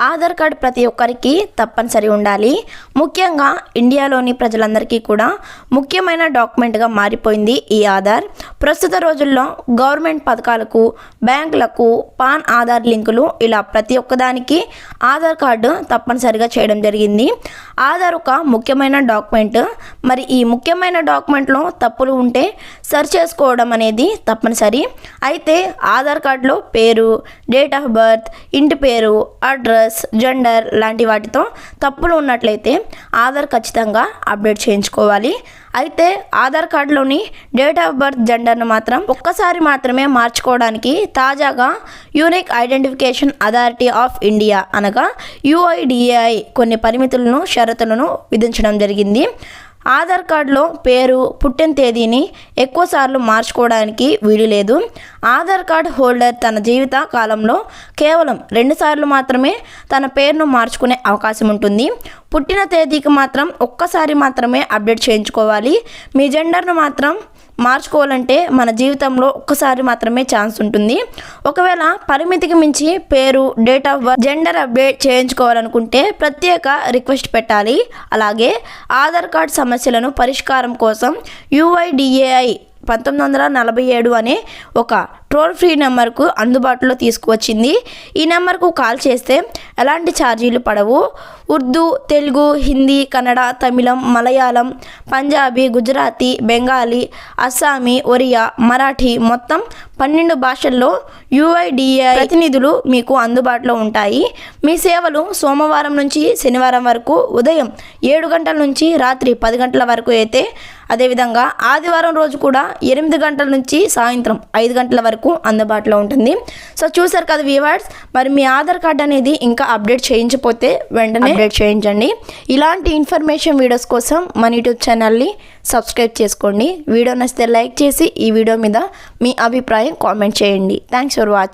Aadhaar card ప్రతి ఒక్కరికి తప్పనిసరి ఉండాలి. ముఖ్యంగా ఇండియాలోని ప్రజలందరికీ కూడా ముఖ్యమైన డాక్యుమెంట్గా మారిపోయింది ఈ ఆధార్. ప్రస్తుత రోజుల్లో గవర్నమెంట్ పథకాలకు బ్యాంకులకు పాన్ ఆధార్ లింకులు ఇలా ప్రతి ఒక్కదానికి ఆధార్ కార్డు తప్పనిసరిగా చేయడం జరిగింది. ఆధార్ ఒక ముఖ్యమైన డాక్యుమెంట్. మరి ఈ ముఖ్యమైన డాక్యుమెంట్లో తప్పులు ఉంటే సరి చేసుకోవడం అనేది తప్పనిసరి. అయితే ఆధార్ కార్డులో పేరు డేట్ ఆఫ్ బర్త్ ఇంటి పేరు అడ్రస్ జెండర్ లాంటి వాటితో తప్పులు ఉన్నట్లయితే ఆధార్ ఖచ్చితంగా అప్డేట్ చేయించుకోవాలి. అయితే ఆధార్ కార్డులోని డేట్ ఆఫ్ బర్త్ జెండర్ను మాత్రం ఒక్కసారి మాత్రమే మార్చుకోవడానికి తాజాగా unique identification authority of India అనగా యుఐడిఏఐ కొన్ని పరిమితులను షరతులను విధించడం జరిగింది. ఆధార్ కార్డులో పేరు పుట్టిన తేదీని ఎక్కువసార్లు మార్చుకోవడానికి వీలు లేదు. ఆధార్ కార్డ్ హోల్డర్ తన జీవిత కాలంలో కేవలం రెండుసార్లు మాత్రమే తన పేరును మార్చుకునే అవకాశం ఉంటుంది. పుట్టిన తేదీకి మాత్రం ఒక్కసారి మాత్రమే అప్డేట్ చేయించుకోవాలి. మీ జెండర్ను మాత్రం మార్చుకోవాలంటే మన జీవితంలో ఒక్కసారి మాత్రమే ఛాన్స్ ఉంటుంది. ఒకవేళ పరిమితికి మించి పేరు date of birth gender update చేయించుకోవాలనుకుంటే ప్రత్యేక రిక్వెస్ట్ పెట్టాలి. అలాగే ఆధార్ కార్డ్ సమస్యలను పరిష్కారం కోసం యుఐడిఏఐ పంతొమ్మిది వందల నలభై ఏడు అనే ఒక టోల్ ఫ్రీ నెంబర్కు అందుబాటులో తీసుకువచ్చింది. ఈ నెంబర్కు కాల్ చేస్తే ఎలాంటి ఛార్జీలు పడవు. ఉర్దూ తెలుగు హిందీ కన్నడ తమిళం మలయాళం పంజాబీ గుజరాతీ బెంగాలీ అస్సామీ ఒరియా మరాఠీ మొత్తం పన్నెండు భాషల్లో యుఐడిఏ ప్రతినిధులు మీకు అందుబాటులో ఉంటాయి. మీ సేవలు సోమవారం నుంచి శనివారం వరకు ఉదయం ఏడు గంటల నుంచి రాత్రి పది గంటల వరకు అయితే అదేవిధంగా ఆదివారం రోజు కూడా ఎనిమిది గంటల నుంచి సాయంత్రం ఐదు గంటల వరకు అందుబాటులో ఉంటుంది. సో చూసారు కదా వ్యూవర్స్ మరి మీ ఆధార్ కార్డ్ అనేది ఇంకా అప్డేట్ చేయించకపోతే వెంటనే అప్డేట్ చేయించండి. ఇలాంటి ఇన్ఫర్మేషన్ వీడియోస్ కోసం మన యూట్యూబ్ ఛానల్ని సబ్స్క్రైబ్ చేసుకోండి. వీడియో నచ్చితే లైక్ చేసి ఈ వీడియో మీద మీ అభిప్రాయం కామెంట్ చేయండి. Thanks for watching